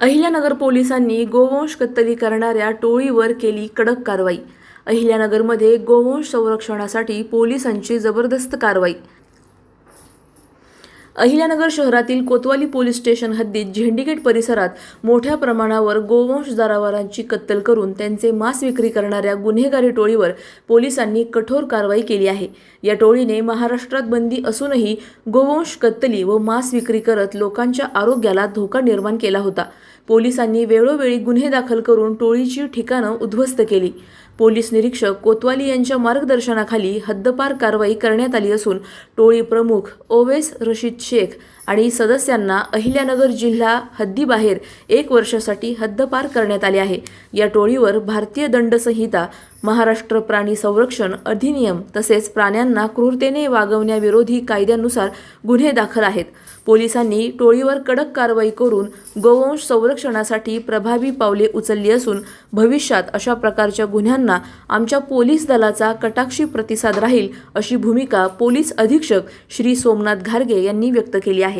अहिल्यानगर पोलिसांनी गोवंश कत्तली करणाऱ्या टोळीवर केली कडक कारवाई. अहिल्यानगरमध्ये गोवंश संरक्षणासाठी पोलिसांची जबरदस्त कारवाई. अहिल्यानगर शहरातील कोतवाली पोलीस स्टेशन हद्दीत झेंडीगेट परिसरात मोठ्या प्रमाणावर गोवंश जनावरांची कत्तल करून त्यांचे मांस विक्री करणाऱ्या गुन्हेगारी टोळीवर पोलिसांनी कठोर कारवाई केली आहे. या टोळीने महाराष्ट्रात बंदी असूनही गोवंश कत्तली व मांस विक्री करत लोकांच्या आरोग्याला धोका निर्माण केला होता. पोलिसांनी वेळोवेळी गुन्हे दाखल करून टोळीची ठिकाणं उद्ध्वस्त केली. पोलीस निरीक्षक कोतवाली यांच्या मार्गदर्शनाखाली हद्दपार कारवाई करण्यात आली असून टोळी प्रमुख ओवेस रशीद शेख आणि सदस्यांना अहिल्यानगर जिल्हा हद्दीबाहेर एक वर्षासाठी हद्दपार करण्यात आले आहे. या टोळीवर भारतीय दंड संहिता महाराष्ट्र प्राणी संरक्षण अधिनियम तसेच प्राण्यांना क्रूरतेने वागवण्याविरोधी कायद्यानुसार गुन्हे दाखल आहेत. पोलिसांनी टोळीवर कडक कारवाई करून गोवंश संरक्षणासाठी प्रभावी पावले उचलली असून भविष्यात अशा प्रकारच्या गुन्ह्यांना आमच्या पोलीस दलाचा कटाक्षी प्रतिसाद राहील अशी भूमिका पोलीस अधीक्षक श्री सोमनाथ घारगे यांनी व्यक्त केली आहे.